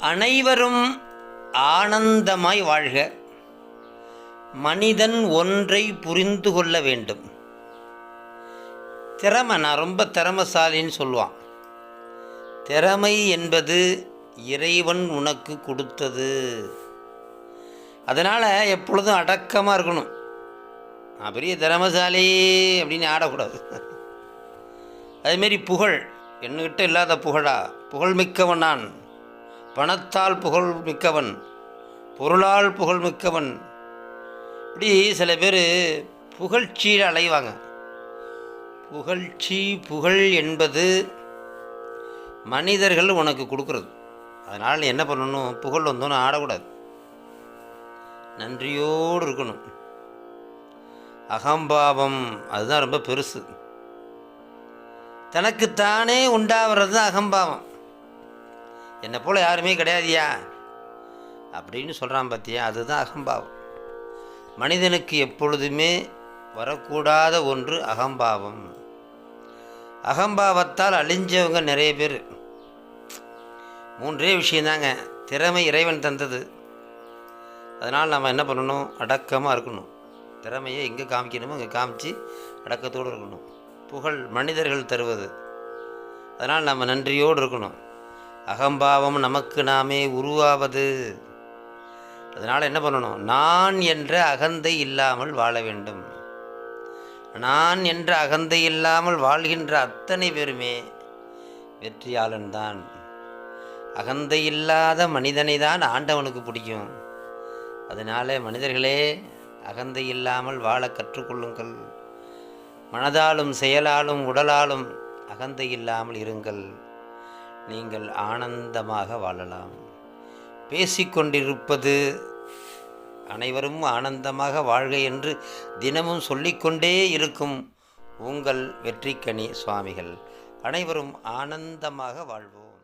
அனைவரும் ஆனந்தமாய் வாழ்க. மனிதன் ஒன்றை புரிந்து கொள்ள வேண்டும். திறமை நான் ரொம்ப திறமசாலின்னு சொல்லுவான். திறமை என்பது இறைவன் உனக்கு கொடுத்தது. அதனால் எப்பொழுதும் அடக்கமாக இருக்கணும். நான் பெரிய திறமசாலி அப்படின்னு ஆடக்கூடாது. அதேமாரி புகழ் என்கிட்ட இல்லாத புகழா? புகழ் மிக்கவன் நான். பணத்தால் புகழ் மிக்கவன் பொருளால் புகழ் மிக்கவன். இப்படி சில பேர் புகழ்ச்சியில் அலைவாங்க. புகழ்ச்சி புகழ் என்பது மனிதர்கள் உனக்கு கொடுக்குறது. அதனால் நீ என்ன பண்ணணும்? புகழ் வந்தோன்னு ஆடக்கூடாது. நன்றியோடு இருக்கணும். அகம்பாவம் அதுதான் ரொம்ப பெருசு. தனக்குத்தானே உண்டாகிறது தான் அகம்பாவம். என்னை போல் யாருமே கிடையாதியா அப்படின்னு சொல்கிறான் பார்த்தியா அதுதான் அகம்பாவம். மனிதனுக்கு எப்பொழுதுமே வரக்கூடாத ஒன்று அகம்பாவம். அகம்பாவத்தால் அழிஞ்சவங்க நிறைய பேர். மூன்றே விஷயந்தாங்க. திறமை இறைவன் தந்தது. அதனால் நம்ம என்ன பண்ணணும்? அடக்கமாக இருக்கணும். திறமையை எங்கே காமிக்கணுமோ அங்கே காமிச்சு அடக்கத்தோடு இருக்கணும். புகழ் மனிதர்கள் தருவது. அதனால் நம்ம நன்றியோடு இருக்கணும். அகம்பாவம் நமக்கு நாமே உருவாவது. அதனால் என்ன பண்ணணும்? நான் என்ற அகந்தை இல்லாமல் வாழ வேண்டும். நான் என்ற அகந்தை இல்லாமல் வாழ்கின்ற அத்தனை பேருமே வெற்றியாளன்தான் அகந்தை இல்லாத மனிதனை தான் ஆண்டவனுக்கு பிடிக்கும். அதனால் மனிதர்களே அகந்தை இல்லாமல் வாழ கற்றுக்கொள்ளுங்கள். மனதாலும் செயலாலும் உடலாலும் அகந்தை இல்லாமல் இருங்கள். நீங்கள் ஆனந்தமாக வாழலாம். பேசிக்கொண்டிருப்பது அனைவரும் ஆனந்தமாக வாழ்க என்று தினமும் சொல்லிக்கொண்டே இருக்கும் உங்கள் வெற்றிக்கனி சுவாமிகள். அனைவரும் ஆனந்தமாக வாழ்வோம்.